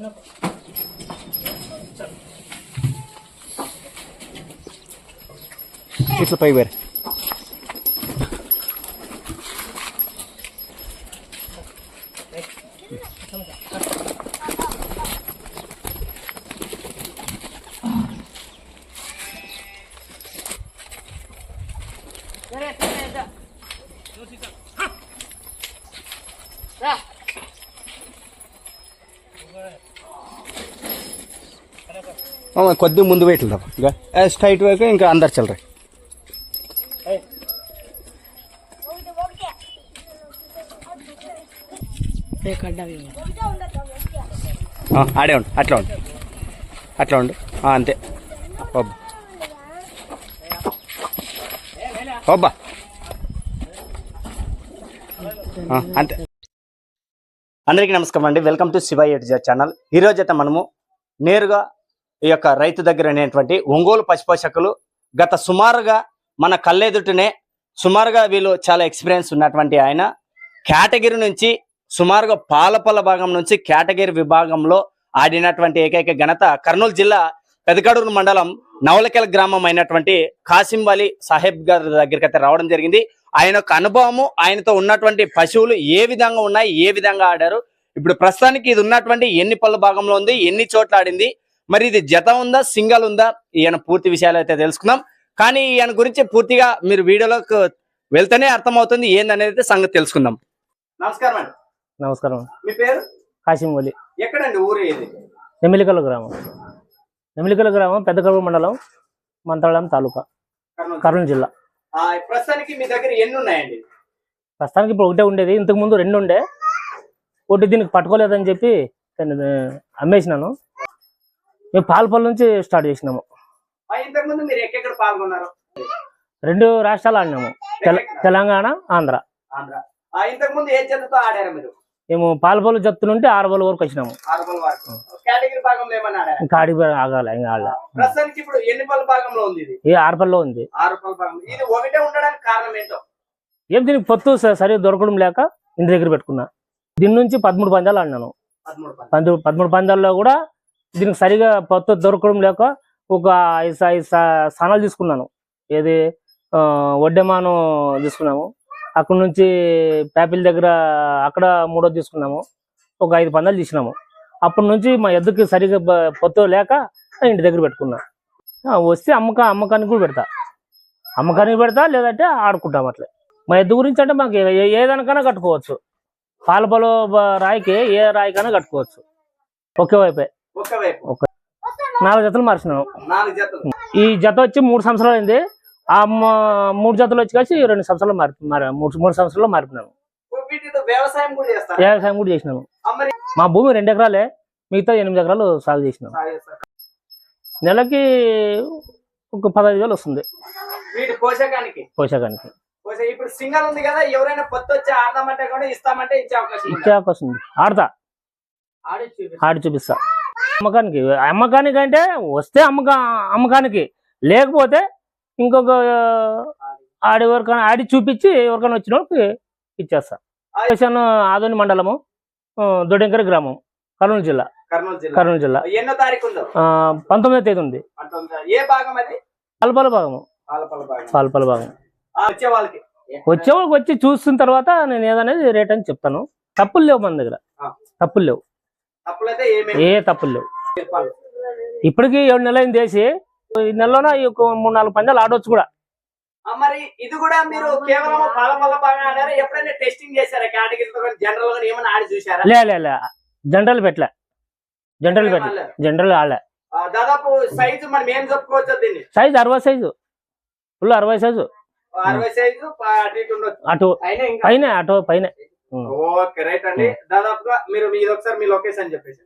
na po. It's a fiber. Yeah. కొద్ది ముందు పెట్టలేదు ఇంకా స్ట్రైట్ వైపు ఇంకా అందరు చల్లరు. ఆడే ఉండు అట్లా ఉండు. అట్లా ఉండు. అంతే. ఒబ్బా ఒబ్బా అంతే. అందరికీ నమస్కారం అండి. వెల్కమ్ టు శివ ఎడ్జా ఛానల్ ఈ అయితే మనము నేరుగా ఈ యొక్క రైతు దగ్గర అనేటువంటి ఒంగోలు పశుపోషకులు గత సుమారుగా మన కళ్ళెదుటనే సుమారుగా వీళ్ళు చాలా ఎక్స్పీరియన్స్ ఉన్నటువంటి ఆయన. కేటగిరీ నుంచి సుమారుగా పాలపల్ల భాగం నుంచి కేటగిరీ విభాగంలో ఆడినటువంటి ఏకైక ఘనత కర్నూలు జిల్లా పెదకడూరు మండలం నవలకెల గ్రామం అయినటువంటి కాసింవలి సాహెబ్ గారి దగ్గరికి అయితే రావడం జరిగింది. ఆయన యొక్క అనుభవము ఆయనతో ఉన్నటువంటి పశువులు ఏ విధంగా ఉన్నాయి ఏ విధంగా ఆడారు? ఇప్పుడు ప్రస్తుతానికి ఇది ఉన్నటువంటి ఎన్ని పళ్ళ భాగంలో ఉంది ఎన్ని చోట్ల ఆడింది? మరి ఇది జత ఉందా సింగల్ ఉందా? ఈయన పూర్తి విషయాలు అయితే తెలుసుకుందాం. కానీ ఈయన గురించి పూర్తిగా మీరు వీడియోలోకి వెళ్తేనే అర్థమవుతుంది ఏందనేది సంగతి తెలుసుకుందాం. నమస్కారం అండి. నమస్కారం. మీ పేరు? కాశీం ఒలి ఎక్కడండి ఊరు ఏది? నెమిలికల గ్రామం. నెమిలికల గ్రామం పెద్దకడుగు మండలం మంత్రాలయం తాలూకా. కర్నూలు. జిల్లా. ప్రస్తుతానికి మీ దగ్గర ఎన్ని ఉన్నాయండి? ప్రస్తుతానికి ఇప్పుడు ఒకటే ఉండేది. ఇంతకు ముందు రెండు ఉండే. ఒకటి దీనికి పట్టుకోలేదని చెప్పి అమ్మేసినాను. మేము పాలపల్లి నుంచి స్టార్ట్ చేసినాము. ఆ, ఇంతకుముందు మీరు ఎక్కడెక్కడ పాల్గొన్నారు? రెండు రాష్ట్రాలు ఆడినాము. తెల- తెలంగాణ ఆంధ్ర. ఆంధ్ర. ఇంతకుముందు ఏ జతతో ఆడారు మీరు? మేము పాలపల్లి జత్తు నుండి వరకు వచ్చినాము. ఆరుపల్ వరకు. ఇంకా ఆడి ఆగాలి ఇంకా ఆడలే. ప్రస్తుతానికి ఇప్పుడు ఎన్ని పళ్ళ భాగంలో ఉంది ఇది? ఈ ఆరుపల్లిలో ఉంది. ఆరుపల్ భాగం ఇది ఒకటే ఉండడానికి కారణం ఏంటో? ఏం దీనికి పొత్తు సరిగ్గా దొరకడం లేక ఇంటి దగ్గర పెట్టుకున్నా. దీని నుంచి పదమూడు పందాలు ఆడినాను. పదమూడు. పదమూడు పందాల్లో కూడా దీనికి సరిగా పొత్తు దొరకడం లేక ఒక ఐదు ఐదు స్థానాలు తీసుకున్నాను. ఏది వడ్డెమాను తీసుకున్నాము. అక్కడ నుంచి ప్యాపిల్ దగ్గర అక్కడ మూడో తీసుకున్నాము. ఒక ఐదు పందాలు తీసినాము. అప్పటి నుంచి మా ఎద్దుకి సరిగా పొత్తు లేక ఇంటి దగ్గర పెట్టుకున్నా. వస్తే అమ్మక అమ్మకానికి కూడా పెడతా. అమ్మకానికి పెడతా లేదంటే ఆడుకుంటాం అట్లే. మా ఎద్దు గురించి అంటే మాకు ఏదానికైనా కట్టుకోవచ్చు. పాలపలో రాయికి ఏ రాయికైనా కట్టుకోవచ్చు. ఒకే వైపే. నాలుగు జతలు జతలు. ఈ జత వచ్చి మూడు సంవత్సరాలు అయింది. ఆ మూడు జతలు వచ్చి కలిసి రెండు సంవత్సరాలు మారి మారి- మూడు మూడు సంవత్సరాలు మారిపోయినాను వ్యవసాయం కూడా చేసినాను మా భూమి రెండు ఎకరాలే మిగతా ఎనిమిది ఎకరాలు సాగు చేసినాను నెలకి ఒక పదహైదు వేలు వస్తుంది. పోషకానికి? పోషకానికి. పోషక ఇప్పుడు సింగల్ ఉంది కదా ఎవరైనా కొత్త వచ్చి ఆడదామంటే కూడా ఇస్తామంటే ఇచ్చే అవకాశం ఇచ్చే అవకాశం ఉంది. ఆడతా. ఆడి చూపిస్తా. అమ్మకానికి అమ్మకానికి అంటే వస్తే అమ్మకా అమ్మకానికి. లేకపోతే ఇంకొక ఆడి ఎవరికైనా ఆడి చూపించి ఎవరికైనా వచ్చిన వాళ్ళకి ఇచ్చేస్తా. స్టేషన్ ఆదోని మండలము ఆ, దొడ్డంకర గ్రామం కర్నూలు జిల్లా. కర్నూలు జిల్లా. ఎన్నో తారీఖు పంతొమ్మిదో తేదీ ఉంది. ఏ భాగం అది? పాలపాల భాగము. పాలపాల భాగం. వచ్చే వాళ్ళకి? వచ్చే చూసిన తర్వాత నేను ఏదనేది రేట్ అని చెప్తాను. తప్పులు లేవు మన దగ్గర. తప్పులు లేవు. ఏ తప్పులు లేవు. ఇప్పటికి ఏడు నెలలు వేసి ఈ నెలలోన మూడు నాలుగు పందాలు ఆడవచ్చు కూడా. మరి ఇది కూడా మీరు కేవలం పాలపల్ల భాగం ఆడారా? ఎప్పుడైనా టెస్టింగ్ చేశారా? కేటగిరీతో జనరల్గా ఏమైనా ఆడి చూసారా లే లే లే. జనరల్ పెట్టలే. జనరల్ పెట్టలే. జనరల్ ఆడలే. దాదాపు సైజు మనం ఏం చెప్పుకోవచ్చు దీన్ని. సైజ్ అరవై సైజు. ఫుల్ అరవై సైజు. అరవై సైజు అటు పైన అటు పైన. ఓకే రైట్ అండి. దాదాపుగా మీరు మీరు ఒకసారి మీ లొకేషన్ చెప్పేసి.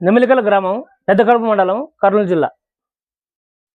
నెమిలికల గ్రామం పెద్ద కడుపు మండలం కర్నూలు జిల్లా.